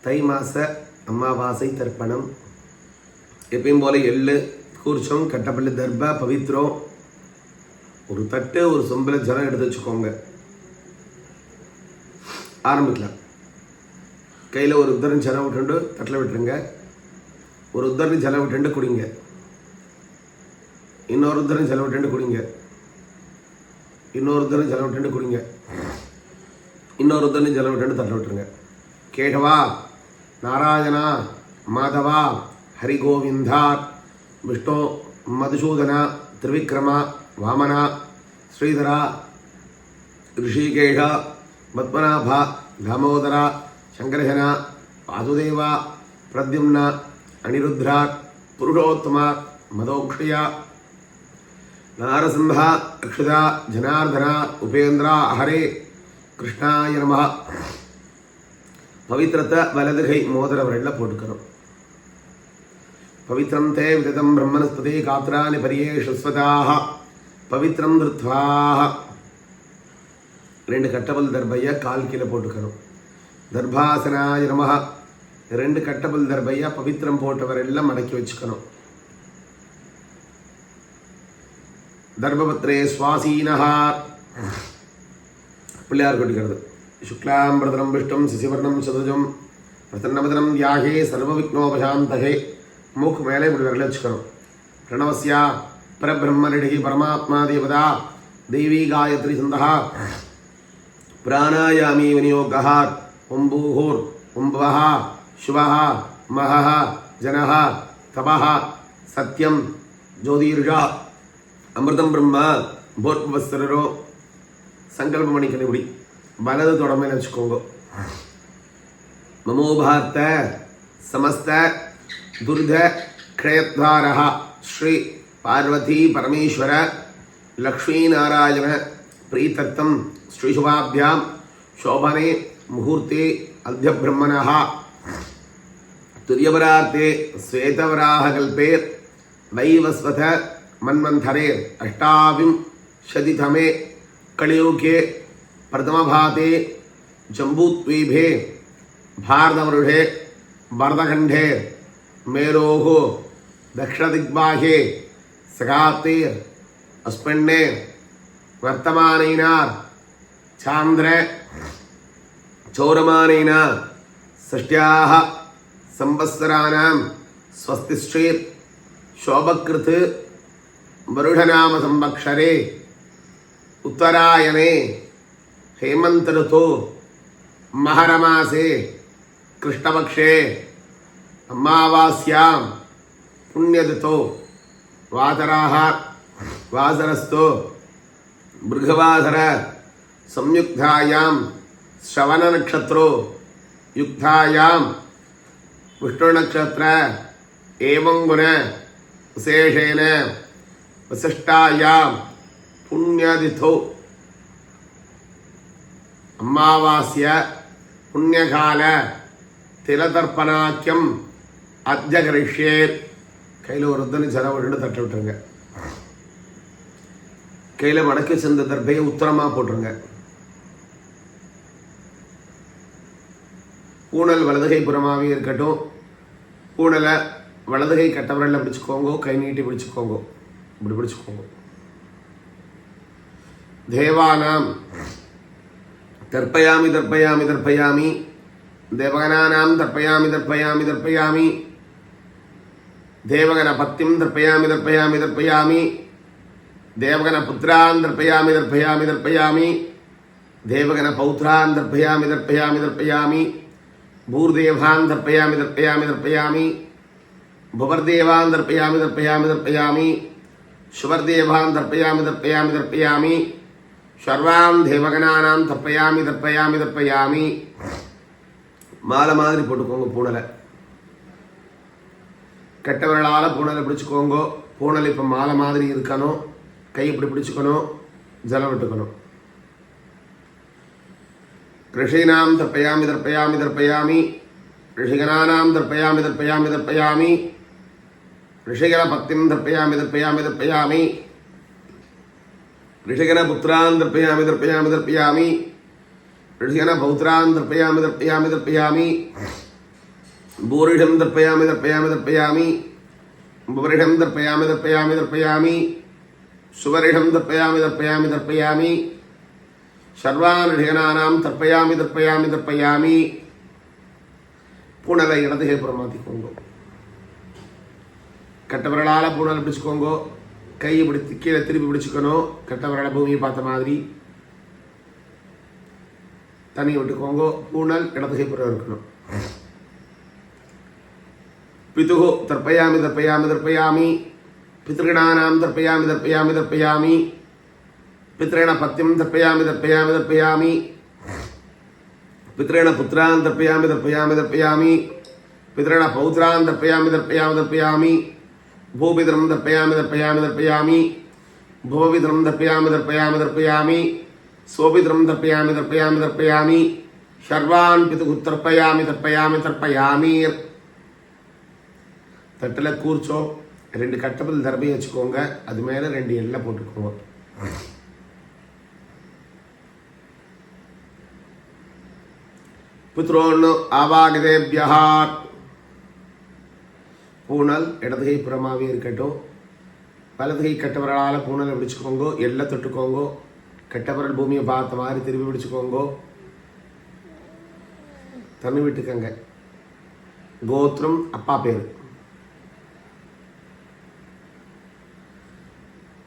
தை மாத அமாவாசை தர்ப்பணம். எப்பயும் போல எள்ளு கூர்ச்சம் கட்டப்பள்ளி தர்ப பவித்ரம். ஒரு தட்டு ஒரு சொம்பில் ஜலம் எடுத்து வச்சுக்கோங்க. ஆரம்பிக்கலாம். கையில் ஒரு உத்தரம் ஜலம் விட்டுண்டு தட்டில் விட்டுருங்க. ஒரு உத்தரம் ஜலம் விட்டுண்டு குடிங்க. இன்னொரு உத்தரம் ஜலம் விட்டுண்டு குடிங்க. இன்னொரு உத்தரம் ஜலம் விட்டுண்டு குடிங்க. இன்னொரு உத்தரம் ஜலம் விட்டுண்டு தட்டில் விட்டுருங்க. கேட்டவா नारायण, माधवा हरिगोविंद विष्णु, मधुसूदन, त्रिविक्रमा, वामना, श्रीधरा, ऋषिकेश, पद्मनाभ, दामोदरा शंकरजना वासुदेवा प्रद्युम्न अनिरुद्धा पुरुषोत्तमा, मदोक्षया, नारसिंह अक्षता जनार्दना, उपेन्द्र, हरे कृष्णा नम। பவித்திரத்தை வலது கை மோதிர விரலில் போட்டுக்கணும். பவித்திரம் தே விததம் பிரம்மனஸ்பதி காத்ராணி பரியேஷஸ்வதாக பவித்திரம் திருத்வாக ரெண்டு கட்டபல் தர்பைய கால் கீழே போட்டுக்கணும். தர்பாசனாய நம ரெண்டு கட்டபல் தர்பைய பவித்திரம் போட்டவர் எல்லாம் மடக்கி வச்சுக்கணும். தர்பபத்ரே சுவாசீனஹா. பிள்ளையார் கொட்டிக்கிறது. சுக்லாம் பிரதனம் விஷ்டம் சிசிவர்ணம் சதுஜம் பிரசன்னவதனம் தியாகே சர்வ விக்னோபசாந்தகே மூக்கு மேலே இப்படி விரல வச்சுக்கணும் பிரணவசியா பரபிரம்மனிடகி பரமாத்மா தேவதா தெய்வீ காயத்ரி சந்தகா பிராணாயாமி விநியோகः ஓம் பூஹூர் ஓம் புவः शुभः महः जनः तपः சத்யம் ஜோதிர்ஷா அமிர்தம் பிரம்ம போர்வஸ்தரோ சங்கல்பம் பண்ணிக்கணும் இப்படி வலது தொடமையில் வச்சுக்கோங்க மமோபாத்த சமஸ்த துர்த க்ஷயத்வாரः ஸ்ரீ பார்வதி பரமேஸ்வர லக்ஷ்மீநாராயண प्रीतर्थं श्रीशुभाभ्यां शोभने मुहूर्ते अद्यब्रह्मणः तुर्यवरार्ते श्वेतवराहकल्पे वैवस्वथ मन्वन्थरे अष्टाविंशतितमे कलियुगे प्रथमभाते जम्बूद्वीपे भारतवर्षे भरतखण्डे मेरोः, दक्षिणदिग्बाह्ये सगाप्तेर् अस्मिन्ने वर्तमानेनार् चान्द्र चौरमानेन, षष्ट्याः, संवत्सराणां स्वस्तिश्चेत्, शोभकृत् वरुढनामसंवत्सरे उत्तरायणे हेमन्तऋतु, महरमासे, कृष्णपक्षे अमावास्यां पुण्यतिथौ वातराः वासरस्तु मृगवाधर संयुक्तायां श्रवणनक्षत्रो युक्तायां विष्णुनक्षत्र, एवं गुण, विशेषेण विशिष्टायां पुण्यतिथौ அமாவாசிய புண்ணியகால திலதர்ப்பணாக்கியம் அத்யகரிஷே கையில் ஒரு தனி செலவிட்டு தட்டு விட்டுருங்க. கையில் வடக்கு சென்ற தர்பையை உத்தரமாக போட்டுருங்க. ஊழல் வலதுகை புறமாகவே இருக்கட்டும். ஊழலை வலதுகை கட்டவரில் பிடிச்சிக்கோங்கோ கை நீட்டி பிடிச்சிக்கோங்கோ. இப்படி பிடிச்சிக்கோங்க. தேவானாம் தர்ப்பயாமி தர்ப்பயாமி தர்ப்பயாமி தேவகனானாம் தர்ப்பயாமி தர்ப்பயாமி தர்ப்பயாமி தேவகன பத்திம் தர்ப்பயாமி தர்ப்பயாமி தர்ப்பயாமி தேவகன புத்திரான் தர்ப்பயாமி தர்ப்பயாமி தர்ப்பயாமி தேவகன பௌத்ரான் தர்ப்பயாமி தர்ப்பயாமி தர்ப்பயாமி பூர்தேவான் தர்ப்பயாமி தர்ப்பயாமி தர்ப்பயாமி புவர்தேவான் தர்ப்பயாமி தர்ப்பயாமி தர்ப்பயாமி சுவர்தேவான் தர்ப்பயாமி தர்ப்பயாமி தர்ப்பயாமி சர்வாம் தேவகனானாம் தப்பையாமி தப்பையாமி தப்பையாமி மாலை மாதிரி போட்டுக்கோங்க பூனலை கெட்டவர்களால் பூனலை பிடிச்சிக்கோங்கோ. பூனல் இப்போ மாலை மாதிரி இருக்கணும். கை இப்படி பிடிச்சிக்கணும். ஜலம் விட்டுக்கணும். ரிஷினாம் தர்ப்பயாமி தர்ப்பயாமி தர்ப்பயாமி. ரிஷிகனானாம் தர்ப்பயாமி தர்ப்பயாமி தர்ப்பயாமி. ரிஷிகர பக்திம் தர்ப்பயாமி தர்ப்பயாமி தர்ப்பயாமி. ரிஷிகன புத்திரான் திருப்பயாமி திருப்பயாமி திருப்பயாமி ரிஷிகன பௌத்திரான் திருப்பயாமி திருப்பயாமி திருப்பயாமி பூரிஷம் திருப்பயாமி திருப்பயாமி திருப்பயாமி புவரிஷம் திருப்பயாமி திருப்பயாமி திருப்பயாமி சுவரிஷம் திருப்பயாமி திருப்பயாமி திருப்பயாமி சர்வான் ரிஷகனானாம் தற்பயாமி தற்பயாமி தற்பயாமி பூனலை இடதுகை புறமாத்திக்கோங்க. கட்டவர்களால் பூனல் பிடிச்சுக்கோங்கோ. கையை பிடித்து கீழே திருப்பி பிடிச்சிக்கணும். கட்ட விரலை பூமியை பார்த்த மாதிரி. தண்ணியை விட்டுக்கோங்க. பூனல் இடதுகைப்புறம் இருக்கணும். பிதுகு தர்ப்பயாமி தர்ப்பயாமி தர்ப்பயாமி பித்ருகணானாம் தர்ப்பயாமி தர்ப்பயாமி தர்ப்பயாமி பித்ரேண பத்தியம் தர்ப்பயாமி தர்ப்பயாமி தர்ப்பயாமி பித்ரேண புத்திரான் தர்ப்பயாமி தர்ப்பயாமி தர்ப்பயாமி பித்ரேண பௌத்ரான் தர்ப்பயாமி தர்ப்பயாமி தர்ப்பயாமி பூபிதரம் தர்ப்பயாமி தர்ப்பயாமி தர்ப்பயாமி புவவிதரம் தர்ப்பயாமி தர்ப்பயாமி தர்ப்பயாமி சோபிதரம் தர்ப்பயாமி தர்ப்பயாமி தர்ப்பயாமி சர்வான் பிதுகு தர்ப்பயாமி தர்ப்பயாமி தர்ப்பயாமி தட்டில் கூர்ச்சோ ரெண்டு கட்டப்பல் தர்பையை வச்சுக்கோங்க. அது மேலே ரெண்டு எண்ணெய் போட்டுக்கோங்க. புத்ரோன்னு ஆவாகதேபியா பூனல் இடதுகை புறமாவே இருக்கட்டும். வலதுகை கட்டவரலால் பூனலை பிடிச்சிக்கோங்கோ எல்லை தொட்டுக்கோங்கோ கட்டவரல் பூமியை பார்த்த மாதிரி திரும்பி பிடிச்சிக்கோங்கோ தண்ணி விட்டுக்கங்க. கோத்திரம் அப்பா பேர்.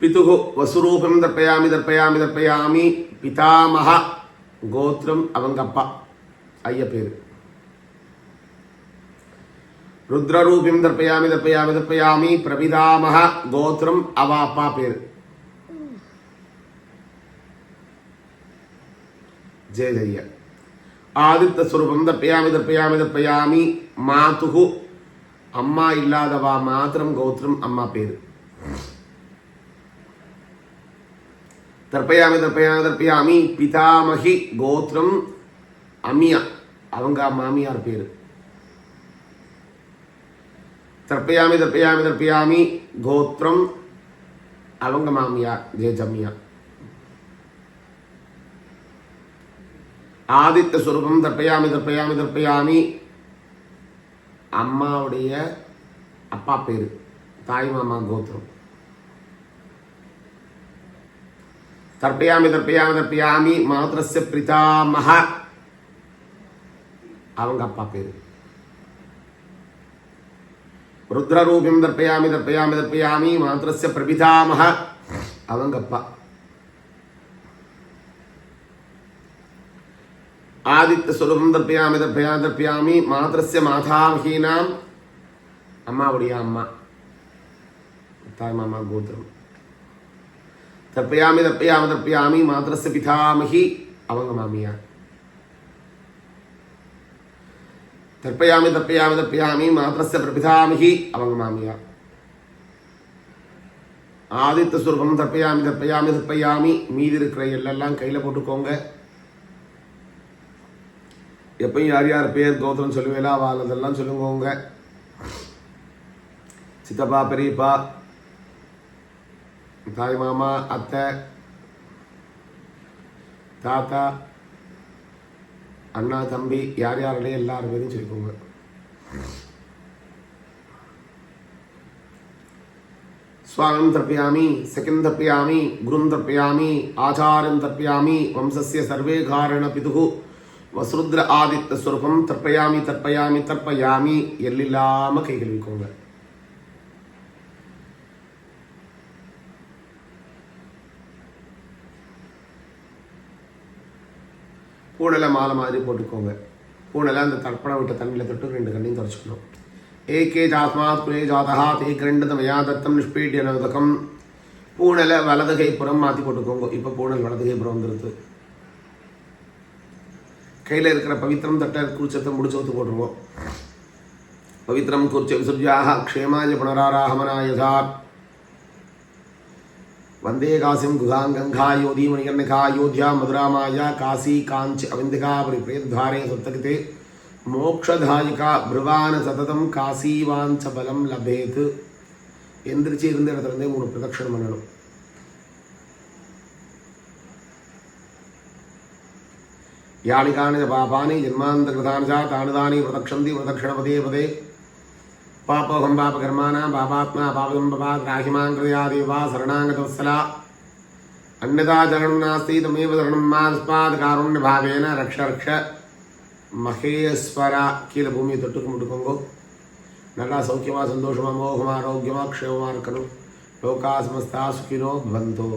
பிதுகு வசுரூபம் தர்ப்பயாமி தர்ப்பயாமி தர்ப்பயாமி பிதாமகா கோத்திரம் அவங்க அப்பா ஐய பேர் ருத்ரரூபிம் தர்ப்பயாமி தர்ப்பயாமி தர்ப்பயாமி பிரபிதாமக கோத்திரம் அவ அப்பா பேர். ஜெய ஜெய ஆதித்த சுரூபம் தர்ப்பயாமி தர்ப்பயாமி தர்ப்பயாமி மாதுகு. அம்மா இல்லாதவா மாத்திரம் கோத்திரம் அம்மா பேர். தர்ப்பயாமி தர்ப்பயாமி தர்ப்பயாமி பிதாமகி கோத்திரம் அம்மியா. அவங்க மாமியார் பேர். தர்ப்பயாமி தர்ப்பயாமி தர்ப்பயாமி கோத்திரம் அவங்க மாமியா மாமியார் ஜெயஜம்யா ஆதித்த சுரூபம் தர்ப்பயாமி தர்ப்பயாமி தர்ப்பயாமி. அம்மாவுடைய அப்பா பேர் தாய் மாமா கோத்திரம். தர்ப்பயாமி தர்ப்பயாமி தர்ப்பயாமி மாத்திரஸ்ய பிரிதாமக அவங்க அப்பா பேரு. ருத்ரரூபியம் தர்ப்பயாமி தர்ப்பயாமி தர்ப்பயாமி மாத்திரஸ்ய பிரபிதாமக அவங்க அப்பா ஆதித்த ஸ்வரூபம் தர்ப்பயாமி தர்ப்பயாமி தர்ப்பயாமி மாத்திரஸ்ய மாதாமகீனாம் அம்மாவுடைய அம்மா தாய் மாமா கோத்திரம் தர்ப்பயாமி தர்ப்பயாமி தர்ப்பயாமி மாத்திரஸ்ய பிதாமகி அவங்க மாமியார் தற்பயாமி தர்ப்பயாமி தர்ப்பயாமி மாத்திரஸ்ய பிரபிதாமிகி அவங்க மாமியார் ஆதித்த சுரூபம் தர்ப்பயாமி தர்ப்பயாமி தர்ப்பயாமி. மீதி இருக்கிற எல்லாம் கையில் போட்டுக்கோங்க. எப்பயும் யார் யார் பேர் கௌதம் சொல்லுவேலா வாழ்ந்ததெல்லாம் சொல்லுவோங்க சித்தப்பா பெரியப்பா தாய் மாமா அத்தை தாத்தா அண்ணா தம்பி யார் யாருடைய எல்லாரும் பேரும் சொல்லிக்கோங்க. சுவாகம் தர்ப்பயாமி சகிம் தர்ப்பயாமி குரும் தர்ப்பயாமி ஆச்சாரம் தர்ப்பயாமி வம்சஸ்ய சர்வே காரண பிதுகு வசுருத்ர ஆதித்த சுரூபம் தர்ப்பயாமி தர்ப்பயாமி தர்ப்பயாமி எல்லில்லாமல் கைகள் வைக்கோங்க பூனெல்லாம் மாலை மாதிரி போட்டுக்கோங்க. பூனெல்லாம் அந்த தர்ப்பண விட்ட தண்ணியில் தொட்டு ரெண்டு கண்ணையும் தொடச்சிக்கணும். ஏகே ஜாத்மாத் குலே ஜாதகா தே கிரண்டு மயா தத்தம் நிஷ்பீட்டிய நவதகம். பூனலை வலது கை மாற்றி போட்டுக்கோங்க. இப்போ பூனல் வலது கை வந்துருது. கையில் இருக்கிற பவித்திரம் தட்டை கூச்சத்தை முடிச்சு ஊத்து போட்டுருவோம். பவித்திரம் குறிச்ச விசுர்ஜாக க்ஷேமாய புனராராகமனாயதா വന്ദേ കാസിം ഗുഹാം ഗംഗായോധി മണികർണികായോധ്യ മധുരാമായ കാസി കാഞ്ച് അവന്തികാ പരിപ്രേദ്വാരേ സ്വത്തകത്തെ മോക്ഷധായിക ഭ്രുവാന സതതം കാശീവാഞ്ച ഫലം ലഭേത്. എന്തിരിച്ച് ഇരുന്ന ഇടത്തിലിരുന്നേ മൂന്ന് പ്രദക്ഷിണം പണണം യാണി പാപാനി ജന്മാന്തകൃതാനി താണുതാനി പ്രദക്ഷന്തി പ്രദക്ഷിണപതേ പതേ. పాపోహం పాపకర్మాణ పాపాత్మ పాపం పాపాగ్రాహిమాం కృయాది వా శరణాంగతవత్సల అన్యతాచరణం నాస్తి తమేవ శరణం మాస్పాద్ కారుణ్య భావేన రక్ష రక్ష మహేశ్వర కీల భూమి తొట్టుకు ముట్టుకొంగు నటా సౌఖ్యమా సంతోషమా మోహమా ఆరోగ్యమా క్షేమమా కను లోకా సమస్తా సుఖినో భవంతో